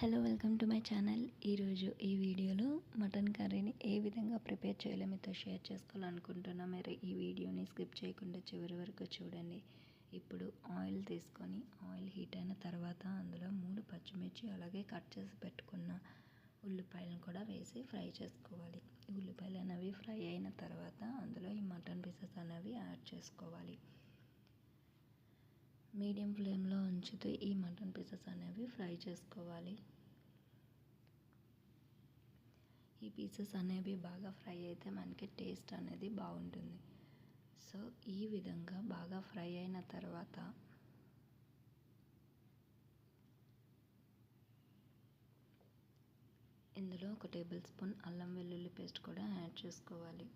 Hello welcome to my channel. ఈరోజు ఈ వీడియోలో మటన్ కర్రీని ఏ విధంగా ప్రిపేర్ చేయాలో మీతో షేర్ చేసుకోవాలనుకుంటున్నా. మీరు ఈ వీడియోని స్కిప్ చేయకుండా చివరి వరకు చూడండి. ఇప్పుడు ఆయిల్ తీసుకొని ఆయిల్ హీట్ అయిన తర్వాత అందులో మూడు పచ్చిమిర్చి అలాగే కట్ చేసి పెట్టుకున్న ఉల్లిపాయలను కూడా వేసి ఫ్రై చేసుకోవాలి. ఉల్లిపాయలు అనేవి ఫ్రై అయిన తర్వాత అందులో ఈ మటన్ పీసెస్ అనేవి యాడ్ చేసుకోవాలి. మీడియం ఫ్లేమ్లో ఉంచుతూ ఈ మటన్ పీసెస్ అనేవి ఫ్రై చేసుకోవాలి. ఈ పీసెస్ అనేవి బాగా ఫ్రై అయితే మనకి టేస్ట్ అనేది బాగుంటుంది. సో ఈ విధంగా బాగా ఫ్రై అయిన తర్వాత ఇందులో ఒక టేబుల్ స్పూన్ అల్లం వెల్లుల్లి పేస్ట్ కూడా యాడ్ చేసుకోవాలి.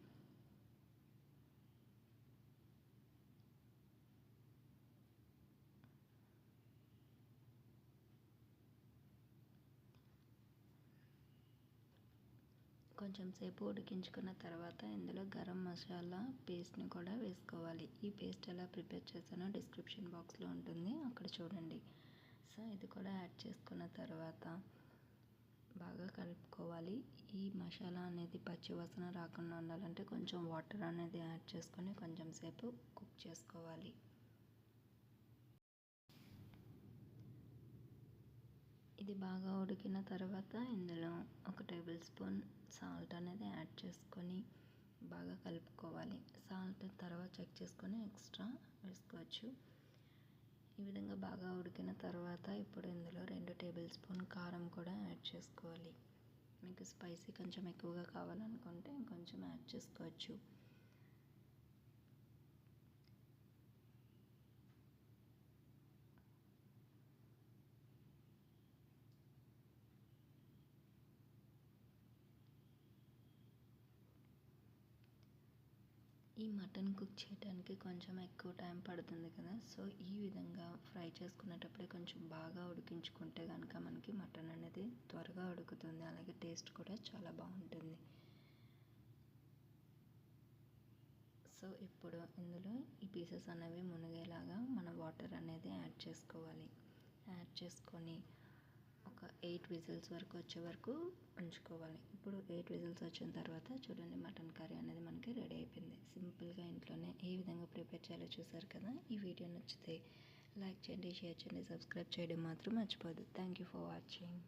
కొంచెం సేపు ఉడికించుకున్న తర్వాత ఇందులో గరం మసాలా పేస్ట్ని కూడా వేసుకోవాలి. ఈ పేస్ట్ ఎలా ప్రిపేర్ చేశానో డిస్క్రిప్షన్ బాక్స్లో ఉంటుంది. అక్కడ చూడండి. సో ఇది కూడా యాడ్ చేసుకున్న తర్వాత బాగా కలుపుకోవాలి. ఈ మసాలా అనేది పచ్చివాసన రాకుండా ఉండాలంటే కొంచెం వాటర్ అనేది యాడ్ చేసుకొని కొంచెం సేపు కుక్ చేసుకోవాలి. ఇది బాగా ఉడికిన తర్వాత ఇందులో ఒక టేబుల్ స్పూన్ సాల్ట్ అనేది యాడ్ చేసుకొని బాగా కలుపుకోవాలి. సాల్ట్ తర్వాత చెక్ చేసుకొని ఎక్స్ట్రా వేసుకోవచ్చు. ఈ విధంగా బాగా ఉడికిన తర్వాత ఇప్పుడు ఇందులో రెండు టేబుల్ స్పూన్ కారం కూడా యాడ్ చేసుకోవాలి. మీకు స్పైసీ కొంచెం ఎక్కువగా కావాలనుకుంటే కొంచెం యాడ్ చేసుకోవచ్చు. ఈ మటన్ కుక్ చేయడానికి కొంచెం ఎక్కువ టైం పడుతుంది కదా. సో ఈ విధంగా ఫ్రై చేసుకునేటప్పుడే కొంచెం బాగా ఉడికించుకుంటే కనుక మనకి మటన్ అనేది త్వరగా ఉడుకుతుంది. అలాగే టేస్ట్ కూడా చాలా బాగుంటుంది. సో ఇప్పుడు ఇందులో ఈ పీసెస్ అనేవి మునిగేలాగా మన వాటర్ అనేది యాడ్ చేసుకోవాలి. యాడ్ చేసుకొని ఒక ఎయిట్ విజిల్స్ వరకు వచ్చే వరకు ఉంచుకోవాలి. ఇప్పుడు ఎయిట్ విజిల్స్ వచ్చిన తర్వాత చూడండి మటన్ కర్రీ అనేది మనకి రెడీ అయిపోయింది. సింపుల్గా ఇంట్లోనే ఏ విధంగా ప్రిపేర్ చేయాలో చూసారు కదా? ఈ వీడియో నచ్చితే లైక్ చేయండి షేర్ చేయండి సబ్స్క్రైబ్ చేయడం మాత్రం మర్చిపోదు థ్యాంక్ యూ ఫర్ వాచింగ్